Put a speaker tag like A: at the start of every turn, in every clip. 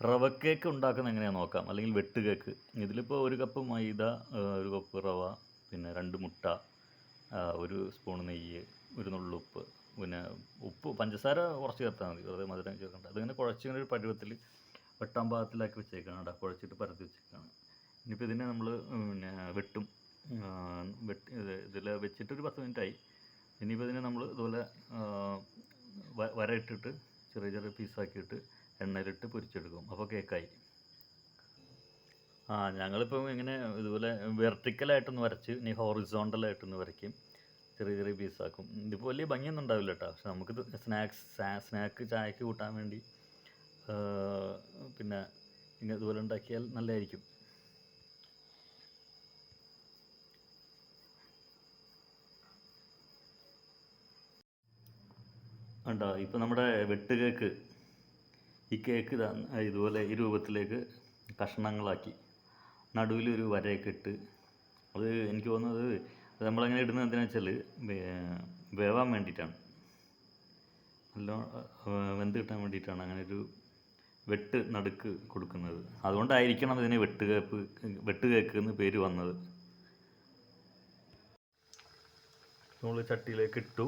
A: റവ കേക്ക് ഉണ്ടാക്കുന്ന എങ്ങനെയാണെന്ന് നോക്കാം? അല്ലെങ്കിൽ വെട്ട് കേക്ക്. ഇതിലിപ്പോൾ ഒരു കപ്പ് മൈദ ഒരു കപ്പ് റവ പിന്നെ രണ്ട് മുട്ട ഒരു സ്പൂൺ നെയ്യ് ഒരു നുള്ളുപ്പ് പിന്നെ ഉപ്പ് പഞ്ചസാര കുറച്ച് ചേർത്താൽ മതി. വെറുതെ മധുരം ചേർക്കണ്ട. അതിങ്ങനെ കുഴച്ചിങ്ങനെ ഒരു പരുവത്തിൽ വെട്ടാൻ പാകത്തിലാക്കി വെച്ചേക്കാണ് കേട്ടോ. കുഴച്ചിട്ട് പരത്തി വെച്ചേക്കാണ്. ഇനിയിപ്പോൾ ഇതിനെ നമ്മൾ പിന്നെ വെട്ടും. വെട്ടി ഇത് ഇതിൽ വെച്ചിട്ട് ഒരു പത്ത് മിനിറ്റായി. ഇനിയിപ്പോൾ ഇതിനെ നമ്മൾ ഇതുപോലെ വരയിട്ടിട്ട് ചെറിയ ചെറിയ പീസാക്കിയിട്ട് എണ്ണയിലിട്ട് പൊരിച്ചെടുക്കും. അപ്പോൾ കേക്കായി. ആ ഞങ്ങളിപ്പം ഇങ്ങനെ ഇതുപോലെ വെർട്ടിക്കലായിട്ടൊന്ന് വരച്ച് ഇനി ഹോറിസോണ്ടലായിട്ടൊന്ന് വരയ്ക്കും. ചെറിയ ചെറിയ പീസാക്കും. ഇതിപ്പോൾ വലിയ ഭംഗിയൊന്നും ഉണ്ടാവില്ല കേട്ടോ പക്ഷെ നമുക്കിത് സ്നാക്സ് സ്നാക്ക് ചായക്ക് കൂട്ടാൻ വേണ്ടി പിന്നെ ഇങ്ങനെ ഇതുപോലെ ഉണ്ടാക്കിയാൽ നല്ലതായിരിക്കും. ഉണ്ടോ ഇപ്പോൾ നമ്മുടെ വെട്ട് കേക്ക്. ഈ കേക്ക് ഇതാ ഇതുപോലെ ഈ രൂപത്തിലേക്ക് കഷ്ണങ്ങളാക്കി. നടുവിൽ ഒരു വരയൊക്കെ ഇട്ട്. അത് എനിക്ക് തോന്നുന്നത് നമ്മളങ്ങനെ ഇടുന്നത് എന്തിനാ വെച്ചാൽ വേവാൻ വേണ്ടിയിട്ടാണ്. നല്ല വെന്ത് കിട്ടാൻ വേണ്ടിയിട്ടാണ് അങ്ങനെ ഒരു വെട്ട് നടുക്ക് കൊടുക്കുന്നത്. അതുകൊണ്ടായിരിക്കണം ഇതിന് വെട്ട് കേക്ക് വെട്ട് കേക്ക് എന്ന് പേര് വന്നത്. നമ്മൾ ചട്ടിയിലേക്ക് ഇട്ടു.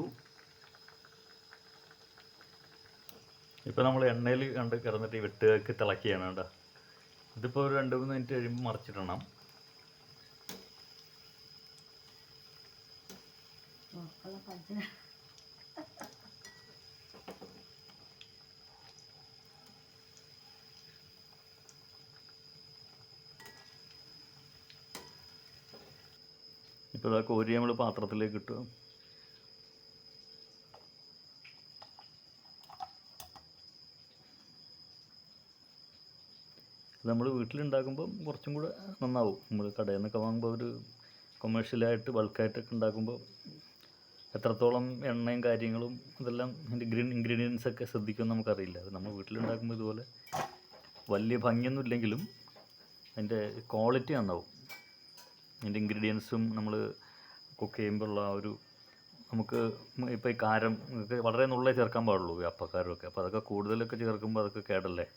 A: ഇപ്പോൾ നമ്മൾ എണ്ണയിൽ കണ്ട് കിടന്നിട്ട് ഈ വെട്ടുകൾക്ക് തിളക്കിയാണ് കേട്ടോ ഇതിപ്പോൾ ഒരു രണ്ട് മൂന്ന് മിനിറ്റ് കഴിയുമ്പോൾ മറിച്ചിടണം. ഇപ്പോൾ ഇതാ കോരി നമ്മൾ പാത്രത്തിലേക്ക് ഇട്ടു. നമ്മൾ വീട്ടിലുണ്ടാക്കുമ്പം കുറച്ചും കൂടെ നന്നാവും. നമ്മൾ കടയിൽ നിന്നൊക്കെ വാങ്ങുമ്പോൾ ഒരു കൊമേഴ്ഷ്യലായിട്ട് ബൾക്കായിട്ടൊക്കെ ഉണ്ടാക്കുമ്പോൾ എത്രത്തോളം എണ്ണയും കാര്യങ്ങളും ഇതെല്ലാം അതിന്റെ ഗ്രീൻ ഇൻഗ്രീഡിയൻസ് ഒക്കെ ശ്രദ്ധിക്കുമെന്ന് നമുക്കറിയില്ല. അത് നമ്മൾ വീട്ടിലുണ്ടാക്കുമ്പോൾ ഇതുപോലെ വലിയ ഭംഗിയൊന്നും ഇല്ലെങ്കിലും അതിന്റെ ക്വാളിറ്റി നന്നാവും. അതിന്റെ ഇൻഗ്രീഡിയൻസും നമ്മൾ കുക്ക് ചെയ്യുമ്പോഴുള്ള ആ ഒരു നമുക്ക് ഇപ്പോൾ ഈ കാരം വളരെ നുള്ളേ ചേർക്കാൻ പാടുള്ളൂ ഈ അപ്പക്കാരമൊക്കെ. അപ്പോൾ അതൊക്കെ കൂടുതലൊക്കെ ചേർക്കുമ്പോൾ അതൊക്കെ കേടല്ലേ?